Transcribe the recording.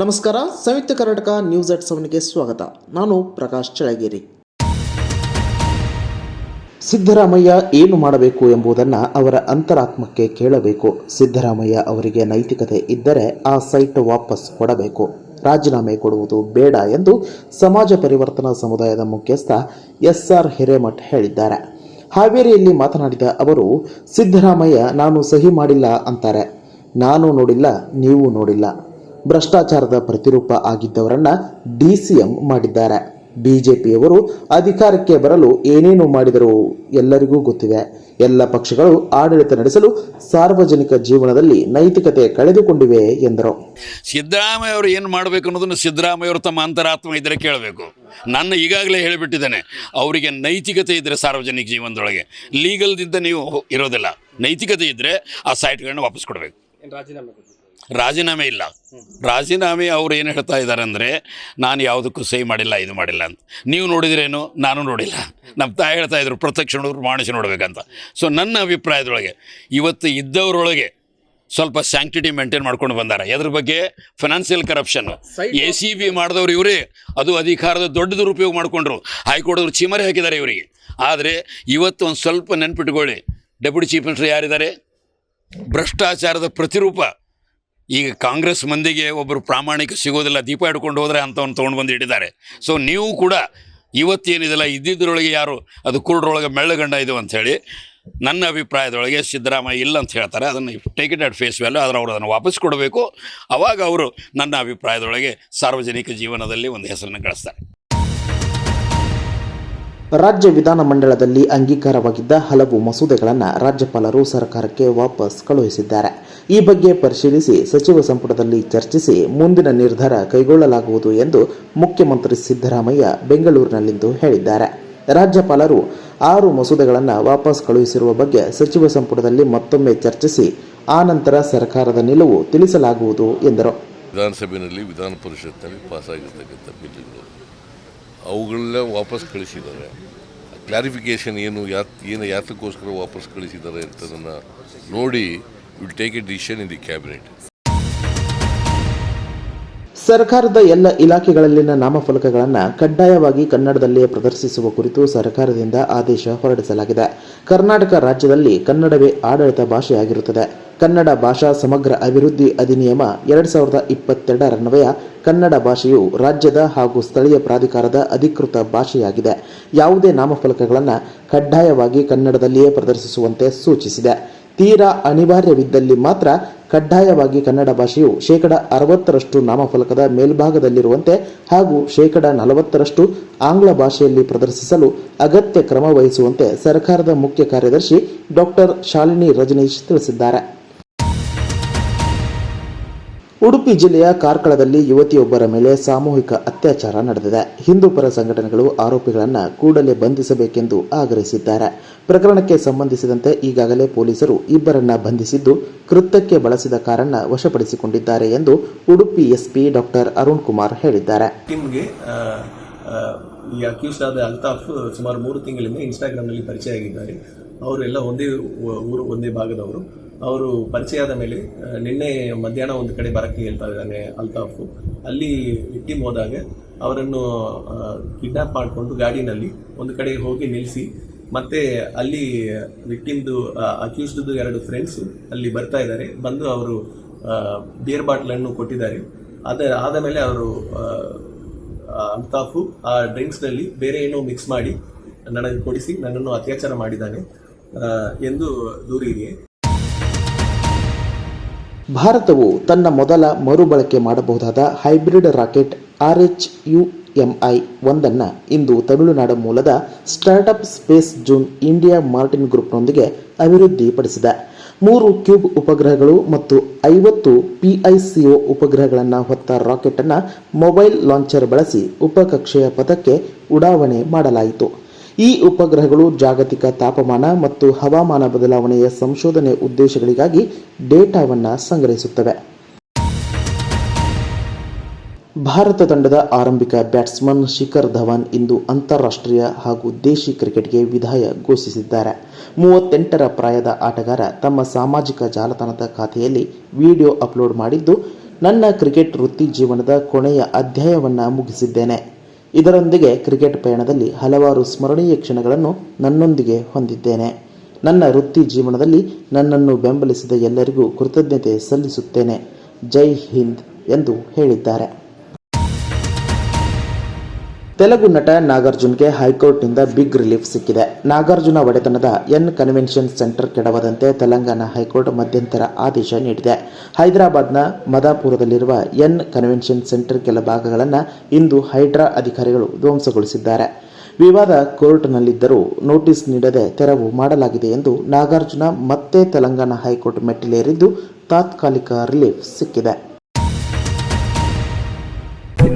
ನಮಸ್ಕಾರ, ಸಂಯುಕ್ತ Karnataka news at ಸೆವೆನ್ಗೆ ಸ್ವಾಗತ. ನಾನು ಪ್ರಕಾಶ್ ಚಳಗೇರಿ ಸಿದ್ದರಾಮಯ್ಯ ಏನು ಮಾಡಬೇಕು ಎಂಬುದನ್ನು ಅವರ ಅಂತರಾತ್ಮಕ್ಕೆ ಕೇಳಬೇಕು. ಸಿದ್ದರಾಮಯ್ಯ ಅವರಿಗೆ ನೈತಿಕತೆ ಇದ್ದರೆ ಆ ಸೈಟ್ ವಾಪಸ್ ಕೊಡಬೇಕು. ರಾಜೀನಾಮೆ ಕೊಡುವುದು ಬೇಡ ಎಂದು ಸಮಾಜ ಪರಿವರ್ತನಾ ಸಮುದಾಯದ ಮುಖ್ಯಸ್ಥ ಎಸ್ ಆರ್ ಹಿರೇಮಠ್ ಹೇಳಿದ್ದಾರೆ. ಹಾವೇರಿಯಲ್ಲಿ ಮಾತನಾಡಿದ ಅವರು, ಸಿದ್ದರಾಮಯ್ಯ, ನಾನು ಸಹಿ ಮಾಡಿಲ್ಲ ಅಂತಾರೆ. ನಾನು ನೋಡಿಲ್ಲ, ನೀವು ನೋಡಿಲ್ಲ. ಭ್ರಷ್ಟಾಚಾರದ ಪ್ರತಿರೂಪ ಆಗಿದ್ದವರನ್ನ ಡಿಸಿಎಂ ಮಾಡಿದ್ದಾರೆ. ಬಿಜೆಪಿಯವರು ಅಧಿಕಾರಕ್ಕೆ ಬರಲು ಏನೇನು ಮಾಡಿದರು ಎಲ್ಲರಿಗೂ ಗೊತ್ತಿದೆ. ಎಲ್ಲ ಪಕ್ಷಗಳು ಆಡಳಿತ ನಡೆಸಲು ಸಾರ್ವಜನಿಕ ಜೀವನದಲ್ಲಿ ನೈತಿಕತೆ ಕಳೆದುಕೊಂಡಿವೆ ಎಂದರು. ಸಿದ್ದರಾಮಯ್ಯ ಅವರು ಏನು ಮಾಡಬೇಕು ಅನ್ನೋದನ್ನು ಸಿದ್ದರಾಮಯ್ಯ ಅವರು ತಮ್ಮ ಅಂತರಾತ್ಮ ಇದ್ದರೆ ಕೇಳಬೇಕು. ನನ್ನ ಈಗಾಗಲೇ ಹೇಳಿಬಿಟ್ಟಿದ್ದೇನೆ ಅವರಿಗೆ ನೈತಿಕತೆ ಇದ್ದರೆ ಸಾರ್ವಜನಿಕ ಜೀವನದೊಳಗೆ. ಲೀಗಲ್ದಿಂದ ನೀವು ಇರೋದಿಲ್ಲ. ನೈತಿಕತೆ ಇದ್ದರೆ ಆ ಸೈಟ್ಗಳನ್ನ ವಾಪಸ್ ಕೊಡಬೇಕು. ರಾಜೀನಾಮೆ ಇಲ್ಲ. ರಾಜೀನಾಮೆ ಅವ್ರು ಏನು ಹೇಳ್ತಾ ಇದ್ದಾರೆ ಅಂದರೆ ನಾನು ಯಾವುದಕ್ಕೂ ಸಹಿ ಮಾಡಿಲ್ಲ ಇದು ಮಾಡಿಲ್ಲ ಅಂತ. ನೀವು ನೋಡಿದ್ರೇನು? ನಾನು ನೋಡಿಲ್ಲ. ನಮ್ಮ ತಾಯಿ ಹೇಳ್ತಾ ಇದ್ರು ಪ್ರತ್ಯಕ್ಷ ನೋಡಿದ್ರು ಮಾಣಿಸಿ ನೋಡ್ಬೇಕಂತ. ಸೊ ನನ್ನ ಅಭಿಪ್ರಾಯದೊಳಗೆ ಇವತ್ತು ಇದ್ದವರೊಳಗೆ ಸ್ವಲ್ಪ ಸ್ಯಾಂಕ್ಟಿಟಿ ಮೇಂಟೈನ್ ಮಾಡ್ಕೊಂಡು ಬಂದಾರೆ. ಎದ್ರ ಬಗ್ಗೆ? Financial corruption A C B ಮಾಡಿದವ್ರು ಇವರೇ. ಅದು ಅಧಿಕಾರದ ದೊಡ್ಡ ದುರುಪಯೋಗ ಮಾಡಿಕೊಂಡ್ರು. ಹೈಕೋರ್ಟ್ ಚೀಮರೆ ಹಾಕಿದ್ದಾರೆ ಇವರಿಗೆ. ಆದರೆ ಇವತ್ತು ಒಂದು ಸ್ವಲ್ಪ ನೆನ್ಪಿಟ್ಕೊಳ್ಳಿ. ಡೆಪ್ಯೂಟಿ ಚೀಫ್ ಮಿನಿಸ್ಟರ್ ಯಾರಿದ್ದಾರೆ? ಭ್ರಷ್ಟಾಚಾರದ ಪ್ರತಿರೂಪ. ಈಗ ಕಾಂಗ್ರೆಸ್ ಮಂದಿಗೆ ಒಬ್ಬರು ಪ್ರಾಮಾಣಿಕ ಸಿಗೋದಿಲ್ಲ, ದೀಪ ಹಿಡ್ಕೊಂಡು ಹೋದರೆ ಅಂಥವ್ನು ತೊಗೊಂಡು ಬಂದು ಇಟ್ಟಿದ್ದಾರೆ. ಸೊ ನೀವು ಕೂಡ ಇವತ್ತೇನಿದೆಲ್ಲ ಇದ್ದಿದ್ದರೊಳಗೆ ಯಾರು? ಅದು ಕುರುಡ್ರೊಳಗೆ ಮೆಳ್ಳಗಂಡ ಇದು ಅಂಥೇಳಿ ನನ್ನ ಅಭಿಪ್ರಾಯದೊಳಗೆ ಸಿದ್ದರಾಮಯ್ಯ ಇಲ್ಲ ಅಂತ ಹೇಳ್ತಾರೆ. ಅದನ್ನು take it at face value ಆದರೆ ಅವರು ಅದನ್ನು ವಾಪಸ್ ಕೊಡಬೇಕು. ಅವಾಗ ಅವರು ನನ್ನ ಅಭಿಪ್ರಾಯದೊಳಗೆ ಸಾರ್ವಜನಿಕ ಜೀವನದಲ್ಲಿ ಒಂದು ಹೆಸರನ್ನು ಗಳಿಸ್ತಾರೆ. ರಾಜ್ಯ ವಿಧಾನಮಂಡಲದಲ್ಲಿ ಅಂಗೀಕಾರವಾಗಿದ್ದ ಹಲವು ಮಸೂದೆಗಳನ್ನು ರಾಜ್ಯಪಾಲರು ಸರ್ಕಾರಕ್ಕೆ ವಾಪಸ್ ಕಳುಹಿಸಿದ್ದಾರೆ. ಈ ಬಗ್ಗೆ ಪರಿಶೀಲಿಸಿ ಸಚಿವ ಸಂಪುಟದಲ್ಲಿ ಚರ್ಚಿಸಿ ಮುಂದಿನ ನಿರ್ಧಾರ ಕೈಗೊಳ್ಳಲಾಗುವುದು ಎಂದು ಮುಖ್ಯಮಂತ್ರಿ ಸಿದ್ದರಾಮಯ್ಯ ಬೆಂಗಳೂರಿನಲ್ಲಿಂದು ಹೇಳಿದ್ದಾರೆ. ರಾಜ್ಯಪಾಲರು ಆರು ಮಸೂದೆಗಳನ್ನು ವಾಪಸ್ ಕಳುಹಿಸಿರುವ ಬಗ್ಗೆ ಸಚಿವ ಸಂಪುಟದಲ್ಲಿ ಮತ್ತೊಮ್ಮೆ ಚರ್ಚಿಸಿ ಆ ನಂತರ ಸರ್ಕಾರದ ನಿಲುವು ತಿಳಿಸಲಾಗುವುದು ಎಂದರು. ವಿಧಾನಸಭೆಯಲ್ಲಿ ವಿಧಾನ ಪರಿಷತ್ನಲ್ಲಿ ಪಾಸಾಗಿರ್ತಕ್ಕಂಥ ಬಿಲ್ಗಳು ಅವುಗಳನ್ನ ವಾಪಸ್ ಕಳಿಸಿದ್ದಾರೆ. ಕ್ಲಾರಿಫಿಕೇಷನ್ ಏನು ಯಾತ್, ಏನು ಯಾತಕ್ಕೋಸ್ಕರ ವಾಪಸ್ ಕಳಿಸಿದ್ದಾರೆ ಅಂತದನ್ನು ನೋಡಿ will take a decision in the cabinet ಸರ್ಕಾರದ ಎಲ್ಲ ಇಲಾಖೆಗಳಲ್ಲಿನ ನಾಮಫಲಕಗಳನ್ನು ಕಡ್ಡಾಯವಾಗಿ ಕನ್ನಡದಲ್ಲಿಯೇ ಪ್ರದರ್ಶಿಸುವ ಕುರಿತು ಸರ್ಕಾರದಿಂದ ಆದೇಶ ಹೊರಡಿಸಲಾಗಿದೆ. ಕರ್ನಾಟಕ ರಾಜ್ಯದಲ್ಲಿ ಕನ್ನಡವೇ ಆಡಳಿತ ಭಾಷೆಯಾಗಿರುತ್ತದೆ. ಕನ್ನಡ ಭಾಷಾ ಸಮಗ್ರ ಅಭಿವೃದ್ಧಿ ಅಧಿನಿಯಮ ಎರಡ್ ಸಾವಿರದ ಇಪ್ಪತ್ತೆರಡರನ್ವಯ ಕನ್ನಡ ಭಾಷೆಯು ರಾಜ್ಯದ ಹಾಗೂ ಸ್ಥಳೀಯ ಪ್ರಾಧಿಕಾರದ ಅಧಿಕೃತ ಭಾಷೆಯಾಗಿದೆ. ಯಾವುದೇ ನಾಮಫಲಕಗಳನ್ನು ಕಡ್ಡಾಯವಾಗಿ ಕನ್ನಡದಲ್ಲಿಯೇ ಪ್ರದರ್ಶಿಸುವಂತೆ ಸೂಚಿಸಿದೆ. ತೀರಾ ಅನಿವಾರ್ಯವಿದ್ದಲ್ಲಿ ಮಾತ್ರ ಕಡ್ಡಾಯವಾಗಿ ಕನ್ನಡ ಭಾಷೆಯು ಶೇಕಡ ಅರವತ್ತರಷ್ಟು ನಾಮಫಲಕದ ಮೇಲ್ಭಾಗದಲ್ಲಿರುವಂತೆ ಹಾಗೂ ಶೇಕಡ ನಲವತ್ತರಷ್ಟು ಆಂಗ್ಲ ಭಾಷೆಯಲ್ಲಿ ಪ್ರದರ್ಶಿಸಲು ಅಗತ್ಯ ಕ್ರಮ ವಹಿಸುವಂತೆ ಸರ್ಕಾರದ ಮುಖ್ಯ ಕಾರ್ಯದರ್ಶಿ ಡಾಕ್ಟರ್ ಶಾಲಿನಿ ರಜನೀಶ್ ತಿಳಿಸಿದ್ದಾರೆ. ಉಡುಪಿ ಜಿಲ್ಲೆಯ ಕಾರ್ಕಳದಲ್ಲಿ ಯುವತಿಯೊಬ್ಬರ ಮೇಲೆ ಸಾಮೂಹಿಕ ಅತ್ಯಾಚಾರ ನಡೆದಿದೆ. ಹಿಂದೂಪರ ಸಂಘಟನೆಗಳು ಆರೋಪಿಗಳನ್ನು ಕೂಡಲೇ ಬಂಧಿಸಬೇಕೆಂದು ಆಗ್ರಹಿಸಿದ್ದಾರೆ. ಪ್ರಕರಣಕ್ಕೆ ಸಂಬಂಧಿಸಿದಂತೆ ಈಗಾಗಲೇ ಪೊಲೀಸರು ಇಬ್ಬರನ್ನ ಬಂಧಿಸಿದ್ದು ಕೃತ್ಯಕ್ಕೆ ಬಳಸಿದ ಕಾರನ್ನ ವಶಪಡಿಸಿಕೊಂಡಿದ್ದಾರೆ ಎಂದು ಉಡುಪಿ ಎಸ್ಪಿ ಡಾಕ್ಟರ್ ಅರುಣ್ ಕುಮಾರ್ ಹೇಳಿದ್ದಾರೆ. ಈ ಅಕ್ಯೂಸ್ಡ್ ಆದ ಅಲ್ತಾಫ್, ಸುಮಾರು ಮೂರು ತಿಂಗಳಿಂದ ಇನ್ಸ್ಟಾಗ್ರಾಮ್ನಲ್ಲಿ ಪರಿಚಯ ಆಗಿದ್ದಾರೆ ಅವರೆಲ್ಲ ಒಂದೇ ಊರು, ಒಂದೇ ಭಾಗದವರು. ಅವರು ಪರಿಚಯ ಆದ ಮೇಲೆ ನಿನ್ನೆ ಮಧ್ಯಾಹ್ನ ಒಂದು ಕಡೆ ಬರಕ್ಕೆ ಹೇಳ್ತಾ ಇದ್ದಾನೆ ಅಲ್ತಾಫು. ಅಲ್ಲಿ ವಿಕ್ಟಿಮ್ ಹೋದಾಗ ಅವರನ್ನು ಕಿಡ್ನಾಪ್ ಮಾಡಿಕೊಂಡು ಗಾಡಿನಲ್ಲಿ ಒಂದು ಕಡೆ ಹೋಗಿ ನಿಲ್ಲಿಸಿ, ಮತ್ತೆ ಅಲ್ಲಿ ವಿಕ್ಟಿಮ್ದು ಅಕ್ಯೂಸ್ಡ್ದು ಎರಡು ಫ್ರೆಂಡ್ಸ್ ಅಲ್ಲಿ ಬರ್ತಾ ಇದ್ದಾರೆ. ಬಂದು ಅವರು ಬಿಯರ್ ಬಾಟ್ಲನ್ನು ಕೊಟ್ಟಿದ್ದಾರೆ. ಅದ ಆದ ಮೇಲೆ ಅವರು ಅಲ್ತಾಫು ಆ ಡ್ರಿಂಕ್ಸ್ನಲ್ಲಿ ಬೇರೆ ಏನೋ ಮಿಕ್ಸ್ ಮಾಡಿ ನನಗೆ ಕೊಡಿಸಿ ನನ್ನನ್ನು ಅತ್ಯಾಚಾರ ಮಾಡಿದ್ದಾನೆ ಎಂದು ದೂರಿದೆ ಭಾರತವು ತನ್ನ ಮೊದಲ ಮರುಬಳಕೆ ಮಾಡಬಹುದಾದ hybrid rocket R H U M I ಒಂದನ್ನು ಇಂದು ತಮಿಳುನಾಡು ಮೂಲದ startup space zone India Martin ಗ್ರೂಪ್ನೊಂದಿಗೆ ಅಭಿವೃದ್ಧಿಪಡಿಸಿದೆ. ಮೂರು ಕ್ಯೂಬ್ ಉಪಗ್ರಹಗಳು ಮತ್ತು ಐವತ್ತು ಪಿಐಸಿಒ ಉಪಗ್ರಹಗಳನ್ನು ಹೊತ್ತ ರಾಕೆಟ್ ಅನ್ನು ಮೊಬೈಲ್ ಲಾಂಚರ್ ಬಳಸಿ ಉಪಕಕ್ಷೆಯ ಪಥಕ್ಕೆ ಉಡಾವಣೆ ಮಾಡಲಾಯಿತು. ಈ ಉಪಗ್ರಹಗಳು ಜಾಗತಿಕ ತಾಪಮಾನ ಮತ್ತು ಹವಾಮಾನ ಬದಲಾವಣೆಯ ಸಂಶೋಧನೆ ಉದ್ದೇಶಗಳಿಗಾಗಿ ಡೇಟಾವನ್ನು ಸಂಗ್ರಹಿಸುತ್ತವೆ. ಭಾರತ ತಂಡದ ಆರಂಭಿಕ ಬ್ಯಾಟ್ಸ್ಮನ್ ಶಿಖರ್ ಧವನ್ ಇಂದು ಅಂತಾರಾಷ್ಟ್ರೀಯ ಹಾಗೂ ದೇಶಿ ಕ್ರಿಕೆಟ್ಗೆ ವಿದಾಯ ಘೋಷಿಸಿದ್ದಾರೆ. ಮೂವತ್ತೆಂಟರ ಪ್ರಾಯದ ಆಟಗಾರ ತಮ್ಮ ಸಾಮಾಜಿಕ ಜಾಲತಾಣದ ಖಾತೆಯಲ್ಲಿ ವಿಡಿಯೋ ಅಪ್ಲೋಡ್ ಮಾಡಿದ್ದು, ನನ್ನ ಕ್ರಿಕೆಟ್ ವೃತ್ತಿ ಜೀವನದ ಕೊನೆಯ ಅಧ್ಯಾಯವನ್ನು ಮುಗಿಸಿದ್ದೇನೆ. ಇದರೊಂದಿಗೆ ಕ್ರಿಕೆಟ್ ಪಯಣದಲ್ಲಿ ಹಲವಾರು ಸ್ಮರಣೀಯ ಕ್ಷಣಗಳನ್ನು ನನ್ನೊಂದಿಗೆ ಹೊಂದಿದ್ದೇನೆ. ನನ್ನ ವೃತ್ತಿ ಜೀವನದಲ್ಲಿ ನನ್ನನ್ನು ಬೆಂಬಲಿಸಿದ ಎಲ್ಲರಿಗೂ ಕೃತಜ್ಞತೆ ಸಲ್ಲಿಸುತ್ತೇನೆ. ಜೈ ಹಿಂದ್ ಎಂದು ಹೇಳಿದ್ದಾರೆ. ತೆಲುಗು ನಟ ನಾಗಾರ್ಜುನ್ಗೆ ಹೈಕೋರ್ಟ್ನಿಂದ ಬಿಗ್ ರಿಲೀಫ್ ಸಿಕ್ಕಿದೆ. ನಾಗಾರ್ಜುನ ಒಡೆತನದ ಎನ್ ಕನ್ವೆನ್ಷನ್ ಸೆಂಟರ್ ಕೆಡವದಂತೆ ತೆಲಂಗಾಣ ಹೈಕೋರ್ಟ್ ಮಧ್ಯಂತರ ಆದೇಶ ನೀಡಿದೆ. ಹೈದರಾಬಾದ್ನ ಮದಾಪುರದಲ್ಲಿರುವ ಎನ್ ಕನ್ವೆನ್ಷನ್ ಸೆಂಟರ್ ಕೆಲ ಭಾಗಗಳನ್ನು ಇಂದು ಹೈಡ್ರಾ ಅಧಿಕಾರಿಗಳು ಧ್ವಂಸಗೊಳಿಸಿದ್ದಾರೆ. ವಿವಾದ ಕೋರ್ಟ್ನಲ್ಲಿದ್ದರೂ ನೋಟಿಸ್ ನೀಡದೆ ತೆರವು ಮಾಡಲಾಗಿದೆ ಎಂದು ನಾಗಾರ್ಜುನ ಮತ್ತೆ ತೆಲಂಗಾಣ ಹೈಕೋರ್ಟ್ ಮೆಟ್ಟಿಲೇರಿದ್ದು ತಾತ್ಕಾಲಿಕ ರಿಲೀಫ್ ಸಿಕ್ಕಿದೆ.